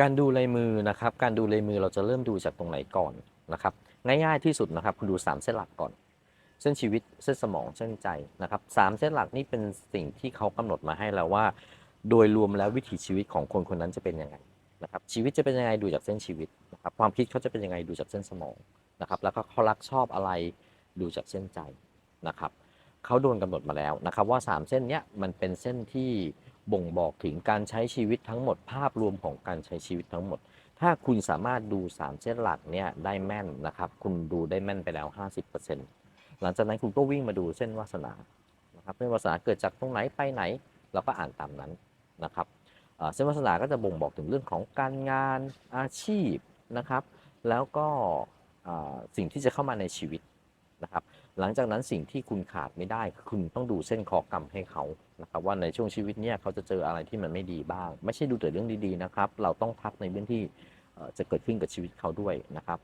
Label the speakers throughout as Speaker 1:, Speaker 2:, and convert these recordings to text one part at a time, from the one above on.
Speaker 1: การดูลายมือนะครับ การดูลายมือเราจะเริ่มดูจากตรงไหนก่อนนะครับ ง่ายๆที่สุดนะครับคุณดู 3 เส้นหลักก่อน เส้นชีวิตเส้นสมองเส้นใจนะครับสามเส้นหลักนี่เป็นสิ่งที่เขากำหนดมาให้แล้วว่า โดยรวมแล้ววิถีชีวิตของคนคนนั้นจะเป็นยังไงนะครับ ชีวิตจะเป็นยังไงดูจากเส้นชีวิตนะครับ ความคิดเขาจะเป็นยังไงดูจากเส้นสมองนะครับ แล้วก็เขารักชอบอะไรดูจากเส้นใจนะครับเขาโดนกำหนดมาแล้วนะครับ ว่า 3 เส้นเนี้ยมันเป็นเส้นที่ บ่งบอกถึงการใช้ชีวิตทั้งหมดภาพรวมของการใช้ชีวิตทั้งหมด ถ้าคุณสามารถดู 3 เส้นหลักเนี่ยได้แม่นนะครับ คุณดูได้แม่นไปแล้ว 50%หลังจากนั้นคุณก็วิ่งมาดูเส้นวาสนานะครับเส้นวาสนาเกิดจากตรงไหนไปไหน เราก็อ่านตามนั้นนะครับเส้นวาสนาก็จะบ่งบอกถึงเรื่องของการงานอาชีพนะครับ แล้วก็สิ่งที่จะเข้ามาในชีวิต นะครับหลังจากนั้นสิ่งที่คุณขาดไม่ได้คือคุณต้องดูเส้นคอกรรมให้เขานะครับว่าในช่วงชีวิตเนี่ยเขาจะเจออะไรที่มันไม่ดีบ้าง ไม่ใช่ดูแต่เรื่องดีๆนะครับเราต้องทักในเรื่องที่จะเกิดขึ้นกับชีวิตเขาด้วยนะครับ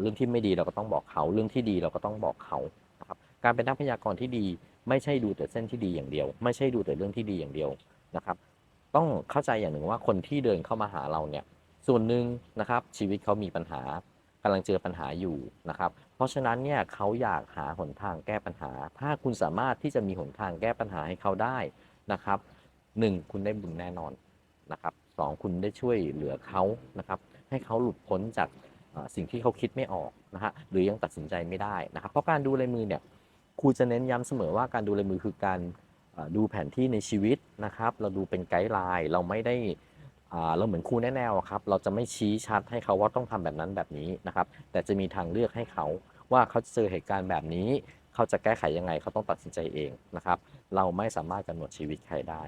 Speaker 1: เรื่องที่ไม่ดีเราก็ต้องบอกเขา เรื่องที่ดีเราก็ต้องบอกเขานะครับการเป็นนักพยากรณ์ที่ดี ไม่ใช่ดูแต่เส้นที่ดีอย่างเดียว ไม่ใช่ดูแต่เรื่องที่ดีอย่างเดียวนะครับต้องเข้าใจอย่างหนึ่งว่าคนที่เดินเข้ามาหาเราเนี่ยส่วนหนึ่งนะครับชีวิตเขามีปัญหาำลังเจอปัญหาอยู่นะครับ เพราะฉะนั้นเนี่ยเขาอยากหาหนทางแก้ปัญหา ถ้าคุณสามารถที่จะมีหนทางแก้ปัญหาให้เขาได้นะครับหนึ่งคุณได้บุญแน่นอนนะครับสองคุณได้ช่วยเหลือเขานะครับให้เขาหลุดพ้นจากสิ่งที่เขาคิดไม่ออกนะฮะหรือยังตัดสินใจไม่ได้นะครับเพราะการดูลายมือเนี่ยครูจะเน้นย้ำเสมอว่าการดูลายมือคือการดูแผนที่ในชีวิตนะครับ เราดูเป็นไกด์ไลน์เราไม่ได้ เราเหมือนครูแน่ๆอะครับ เราจะไม่ชี้ชัดให้เขาว่าต้องทำแบบนั้นแบบนี้นะครับ แต่จะมีทางเลือกให้เขาว่าเขาเจอเหตุการณ์แบบนี้ เขาจะแก้ไขยังไงเขาต้องตัดสินใจเองนะครับ เราไม่สามารถกำหนดชีวิตใครได้